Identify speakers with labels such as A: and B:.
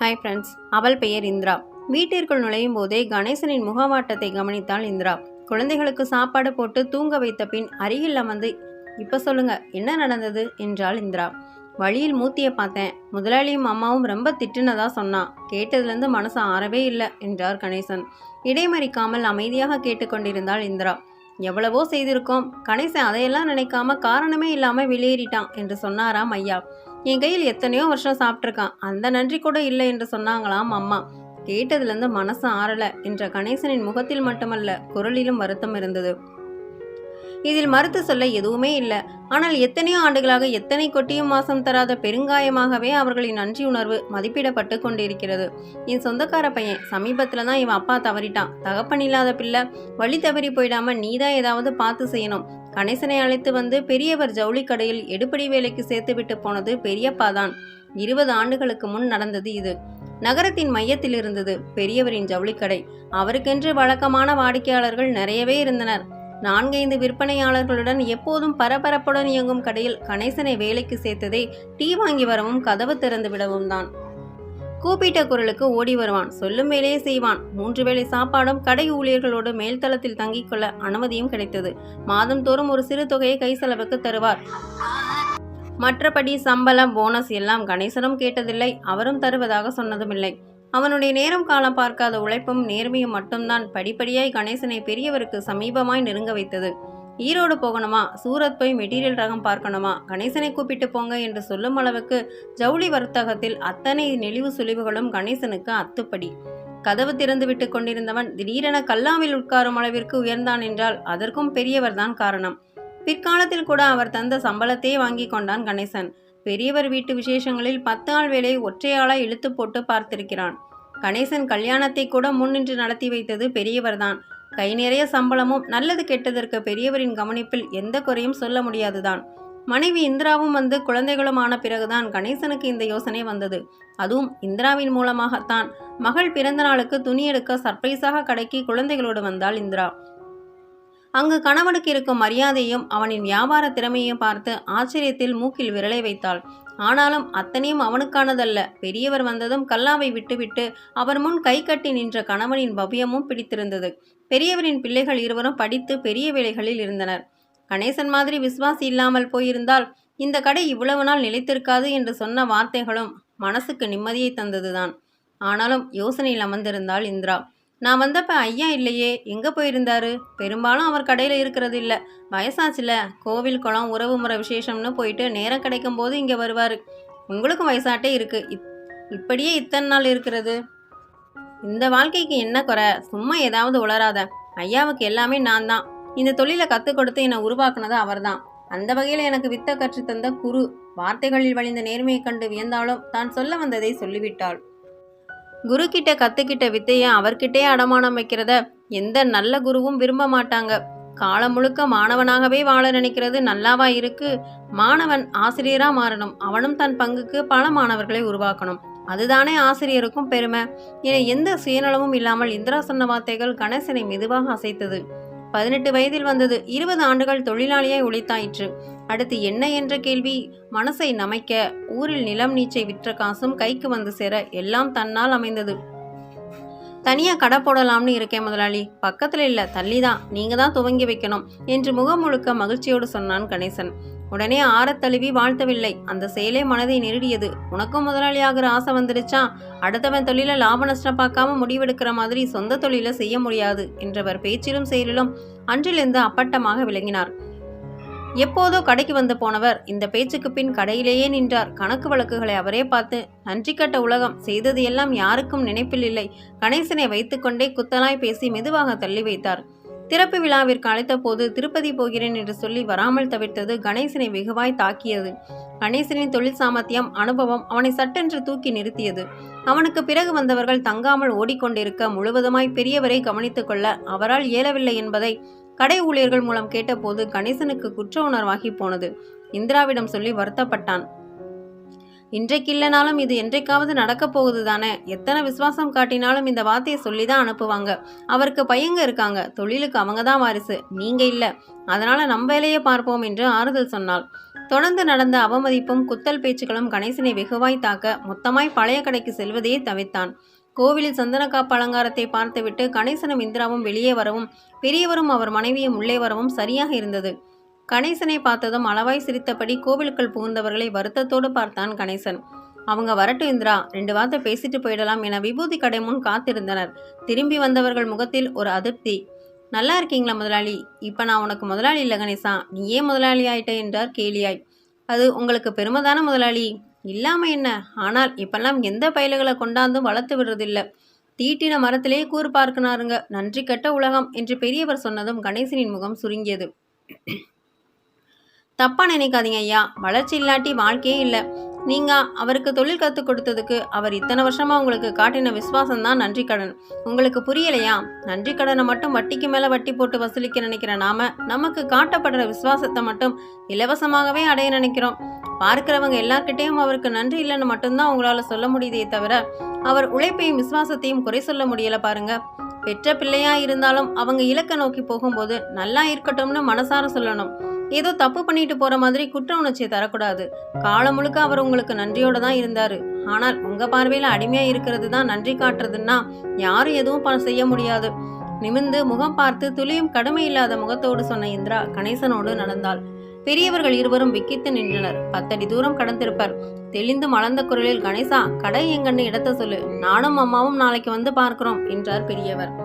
A: Hi friends அவள் பெயர் இந்திரா. வீட்டிற்குள் நுழையும் போதே கணேசனின் முகவாட்டத்தை கவனித்தாள் இந்திரா. குழந்தைகளுக்கு சாப்பாடு போட்டு தூங்க வைத்த பின் அருகில் அமர்ந்து இப்போ சொல்லுங்க என்ன நடந்தது? என்றாள் இந்திரா. வழியில் மூத்திய பார்த்தேன். முதலாளியும் அம்மாவும் ரொம்ப திட்டுனதா சொன்னான் கேட்டதுலேருந்து மனசு ஆறவே இல்லை என்றார் கணேசன். இடைமறிக்காமல் அமைதியாக கேட்டுக்கொண்டிருந்தாள் இந்திரா. எவ்வளவோ செய்திருக்கோம். கணேசன் அதையெல்லாம் நினைக்காம காரணமே இல்லாமல் வெளியேறிட்டான் என்று சொன்னாராம் ஐயா. என் கையில் எத்தனையோ வருஷம் சாப்பிட்ருக்கான் அந்த நன்றி கூட இல்லை என்று சொன்னாங்களாம் அம்மா. கேட்டதுலேருந்து மனசு ஆறலை. என்ற கணேசனின் முகத்தில் மட்டுமல்ல குரலிலும் வருத்தம் இருந்தது. இதில் மறுத்து சொல்ல எதுவுமே இல்லை. ஆனால் எத்தனையோ ஆண்டுகளாக எத்தனை கொட்டியும் மாசம் தராத பெருங்காயமாகவே அவர்களின் நன்றி உணர்வு மதிப்பிடப்பட்டு கொண்டிருக்கிறது. என் சொந்தக்கார பையன் சமீபத்தில் தான் இவன் அப்பா தவறிட்டான். தகப்பன் இல்லாத பிள்ளை வழி தவறி போயிடாம நீதான் ஏதாவது பார்த்து செய்யணும். கணேசனை அழைத்து வந்து பெரியவர் ஜவுளி கடையில் எடுப்படி வேலைக்கு சேர்த்து விட்டு போனது பெரியப்பா தான் இருபது ஆண்டுகளுக்கு முன் நடந்தது இது. நகரத்தின் மையத்தில் இருந்தது பெரியவரின் ஜவுளிக்கடை அவருக்கென்று வழக்கமான வாடிக்கையாளர்கள் நிறையவே இருந்தனர். நான்கைந்து விற்பனையாளர்களுடன் எப்போதும் பரபரப்புடன் இயங்கும் கடையில் கணேசனை வேலைக்கு சேர்த்ததே டீ வாங்கி வரவும் கதவு திறந்து விடவும் தான். கூப்பிட்ட குரலுக்கு ஓடி வருவான். சொல்லும் வேலையே செய்வான். மூன்று வேளை சாப்பாடும் கடை ஊழியர்களோடு மேல்தளத்தில் தங்கிக் கொள்ள அனுமதியும் கிடைத்தது. மாதந்தோறும் ஒரு சிறு தொகையை கை செலவுக்கு தருவார். மற்றபடி சம்பளம் போனஸ் எல்லாம் கணேசனும் கேட்டதில்லை. அவரும் தருவதாக சொன்னதுமில்லை. அவனுடைய நேரம் காலம் பார்க்காத உழைப்பும் நேர்மையும் மட்டும்தான் படிப்படியாய் கணேசனை பெரியவருக்கு சமீபமாய் நெருங்க வைத்தது. ஈரோடு போகணுமா? சூரத் போய் மெட்டீரியல் ரகம் பார்க்கணுமா? கணேசனை கூப்பிட்டு போங்க என்று சொல்லும் அளவுக்கு ஜவுளி வர்த்தகத்தில் அத்தனை நெளிவு சுழிவுகளும் கணேசனுக்கு அத்துப்படி. கதவு திறந்து விட்டு கொண்டிருந்தவன் திடீரென கல்லாவில் உட்காரும் அளவிற்கு உயர்ந்தான் என்றால் அதற்கும் பெரியவர்தான் காரணம். பிற்காலத்தில் கூட அவர் தந்த சம்பளத்தையே வாங்கி கொண்டான் கணேசன். பெரியவர் வீட்டு விசேஷங்களில் பத்து நாள் வேலை ஒற்றையாளாய் இழுத்து போட்டு பார்த்திருக்கிறான். கணேசன் கல்யாணத்தை கூட முன்னின்று நடத்தி வைத்தது பெரியவர்தான். கை நிறைய சம்பளமும் நல்லது கெட்டதற்கு பெரியவரின் கவனிப்பில் எந்த குறையும் சொல்ல முடியாதுதான். மனைவி இந்திராவும் வந்து குழந்தைகளும் ஆன பிறகுதான் கணேசனுக்கு இந்த யோசனை வந்தது. அதுவும் இந்திராவின் மூலமாகத்தான். மகள் பிறந்த நாளுக்கு துணி எடுக்க சர்ப்ரைஸாக கடைக்கு குழந்தைகளோடு வந்தாள் இந்திரா. அங்கு கணவனுக்கு இருக்கும் மரியாதையும் அவனின் வியாபார திறமையும் பார்த்து ஆச்சரியத்தில் மூக்கில் விரலை வைத்தாள். ஆனாலும் அத்தனையும் அவனுக்கானதல்ல. பெரியவர் வந்ததும் கல்லாவை விட்டுவிட்டு அவர் முன் கை கட்டி நின்ற கணவனின் பவ்யமும் பிடித்திருந்தது. பெரியவரின் பிள்ளைகள் இருவரும் படித்து பெரிய வேலைகளில் இருந்தனர். கணேசன் மாதிரி விசுவாசி இல்லாமல் போயிருந்தால் இந்த கடை இவ்வளவு நாள் நிலைத்திருக்காது என்று சொன்ன வார்த்தைகளும் மனசுக்கு நிம்மதியை தந்ததுதான். ஆனாலும் யோசனையில் அமர்ந்திருந்தாள் இந்திரா. நான் வந்தப்ப ஐயா இல்லையே எங்கே போயிருந்தாரு? பெரும்பாலும் அவர் கடையில் இருக்கிறது இல்லை. வயசாச்சுல கோவில் குளம் உறவு முறை விசேஷம்னு போயிட்டு நேரம் கிடைக்கும் போது இங்கே வருவார். உங்களுக்கும் வயசாட்டே இருக்கு. இப் இப்படியே இத்தனை நாள் இருக்கிறது? இந்த வாழ்க்கைக்கு என்ன குறை? சும்மா ஏதாவது உளராத ஐயாவுக்கு எல்லாமே நான் தான். இந்த தொழிலை கற்றுக் கொடுத்து என்னை உருவாக்குனது அவர்தான். அந்த வகையில் எனக்கு வித்த கற்றுத்தந்த குரு வார்த்தைகளில் வழிந்த நேர்மையை கண்டு வியந்தாலும் தான் சொல்ல வந்ததை சொல்லிவிட்டாள். குரு கிட்ட கத்துக்கிட்ட வித்தையை அவர்கிட்டயே அடமானம் வைக்கிறத எந்த நல்ல குருவும் விரும்ப மாட்டாங்க. காலம் முழுக்க மாணவனாகவே வாழ நினைக்கிறது நல்லாவா இருக்கு? மாணவன் ஆசிரியரா மாறணும். அவனும் தன் பங்குக்கு பல மாணவர்களை உருவாக்கணும். அதுதானே ஆசிரியருக்கும் பெருமை. என எந்த சுயநலமும் இல்லாமல் இந்திரா சொன்ன வார்த்தைகள் கணேசனை மெதுவாக அசைத்தது. பதினெட்டு வயதில் வந்தது. இருபது ஆண்டுகள் தொழிலாளியாய் உழைத்தாயிற்று அடுத்து என்ன என்ற கேள்வி. மனசை நமைக்க ஊரில் நிலம் நீச்சை விற்ற காசும் கைக்கு வந்து சேர எல்லாம் தன்னால் அமைந்தது. தனியா கடை போடலாம்னு இருக்கேன் முதலாளி. பக்கத்துல இல்ல தள்ளிதான். நீங்க தான் துவங்கி வைக்கணும் என்று முகம் முழுக்க மகிழ்ச்சியோடு சொன்னான் கணேசன். உடனே ஆறத் தழுவி வாழ்த்தவில்லை. அந்த செயலே மனதை நெருடியது. உனக்கும் முதலாளியாகிற ஆசை வந்துடுச்சா? அடுத்தவன் தொழில லாப நஷ்டம் பார்க்காம முடிவெடுக்கிற மாதிரி சொந்த தொழில செய்ய முடியாது என்றவர் பேச்சிலும் செயலிலும் அன்றிலிருந்து அப்பட்டமாக விளங்கினார். எப்போதோ கடைக்கு வந்து போனவர் இந்த பேச்சுக்கு பின் கடையிலேயே நின்றார். கணக்கு வழக்குகளை அவரே பார்த்து நன்றி கட்ட உலகம். செய்தது எல்லாம் யாருக்கும் நினைப்பில் இல்லை. கணேசனை வைத்துக்கொண்டே குத்தலாய் பேசி மெதுவாக தள்ளி வைத்தார். திறப்பு விழாவிற்கு அழைத்த போது திருப்பதி போகிறேன் என்று சொல்லி வராமல் தவிர்த்தது கணேசனை வெகுவாய் தாக்கியது. கணேசனின் தொழில் சாமர்த்தியம் அனுபவம் அவனை சட்டென்று தூக்கி நிறுத்தியது. அவனுக்கு பிறகு வந்தவர்கள் தங்காமல் ஓடிக்கொண்டிருக்க முழுவதுமாய் பெரியவரை கவனித்துக் கொள்ள அவரால் இயலவில்லை என்பதை கடை ஊழியர்கள் மூலம் கேட்டபோது கணேசனுக்கு குற்ற உணர்வாகி போனது. இந்திராவிடம் சொல்லி வருத்தப்பட்டான். இன்றைக்கு இல்லைனாலும் இது என்றைக்காவது நடக்கப் போகுது தானே? எத்தனை விசுவாசம் காட்டினாலும் இந்த வார்த்தையை சொல்லி தான் அனுப்புவாங்க. அவருக்கு பையங்க இருக்காங்க. தொழிலுக்கு அவங்க தான் வாரிசு. நீங்க இல்லை. அதனால நம்ம வேலையை பார்ப்போம் என்று ஆறுதல் சொன்னாள். தொடர்ந்து நடந்த அவமதிப்பும் குத்தல் பேச்சுக்களும் கணேசனை வெகுவாய் தாக்க மொத்தமாய் பழைய கடைக்கு செல்வதையே தவிர்த்தான். கோவிலில் சந்தனக்காப்பு அலங்காரத்தை பார்த்துவிட்டு கணேசனும் இந்திராவும் வெளியே வரவும் பெரியவரும் அவர் மனைவியும் உள்ளே வரவும் சரியாக இருந்தது. கணேசனை பார்த்ததும் அளவாய் சிரித்தபடி கோவிலுக்குள் புகுந்தவர்களை வருத்தத்தோடு பார்த்தான் கணேசன். அவங்க வரட்டு இந்திரா ரெண்டு வார்த்தை பேசிட்டு போயிடலாம் என விபூதி கடை முன் காத்திருந்தனர். திரும்பி வந்தவர்கள் முகத்தில் ஒரு அதிருப்தி. நல்லா இருக்கீங்களா முதலாளி? இப்போ நான் உனக்கு முதலாளி இல்லை கணேசா. நீ ஏன் முதலாளி ஆயிட்ட? என்றார் கேலியாய். அது உங்களுக்கு பெருமைதான முதலாளி? இல்லாம என்ன? ஆனால் இப்பெல்லாம் எந்த பயல்களை கொண்டாந்தும் வளர்த்து விடுறதில்லை. தீட்டின மரத்திலே கூறு பார்க்கினாருங்க. நன்றி கெட்ட உலகம் என்று பெரியவர் சொன்னதும் கணேசனின் முகம் சுருங்கியது. தப்பாக நினைக்காதீங்க ஐயா. வளர்ச்சி இல்லாட்டி வாழ்க்கையே இல்லை. நீங்கள் அவருக்கு தொழில் கற்றுக் கொடுத்ததுக்கு அவர் இத்தனை வருஷமாக உங்களுக்கு காட்டின விசுவாசம் தான் நன்றி கடன். உங்களுக்கு புரியலையா? நன்றி கடனை மட்டும் வட்டிக்கு மேலே வட்டி போட்டு வசூலிக்க நினைக்கிற நாம நமக்கு காட்டப்படுற விசுவாசத்தை மட்டும் இலவசமாகவே அடைய நினைக்கிறோம். பார்க்கிறவங்க எல்லார்கிட்டேயும் அவருக்கு நன்றி இல்லைன்னு மட்டும்தான் உங்களால் சொல்ல முடியுதே தவிர அவர் உழைப்பையும் விசுவாசத்தையும் குறை சொல்ல முடியலை பாருங்க. பெற்ற பிள்ளையா இருந்தாலும் அவங்க இலக்க நோக்கி போகும்போது நல்லா இருக்கட்டும்னு மனசார சொல்லணும். ஏதோ தப்பு பண்ணிட்டு போற மாதிரி குற்ற உணர்ச்சியை தரக்கூடாது. காலம் முழுக்க அவர் உங்களுக்கு நன்றியோட தான் இருந்தாரு. ஆனால் உங்க பார்வையில அடிமையா இருக்கிறது தான் நன்றி காட்டுறதுன்னா யாரும் எதுவும் ப- செய்ய முடியாது. நிமிர்ந்து முகம் பார்த்து துளியும் கடுமை இல்லாத முகத்தோடு சொன்ன இந்திரா கணேசனோடு நடந்தாள். பெரியவர்கள் இருவரும் விக்கித்து நின்றனர். பத்தடி தூரம் கடந்திருப்பர். தெளிந்து மலர்ந்த குரலில் கணேசா கடை எங்கன்னு இடத்த சொல்லு. நானும் அம்மாவும் நாளைக்கு வந்து பார்க்கிறோம் என்றார் பெரியவர்.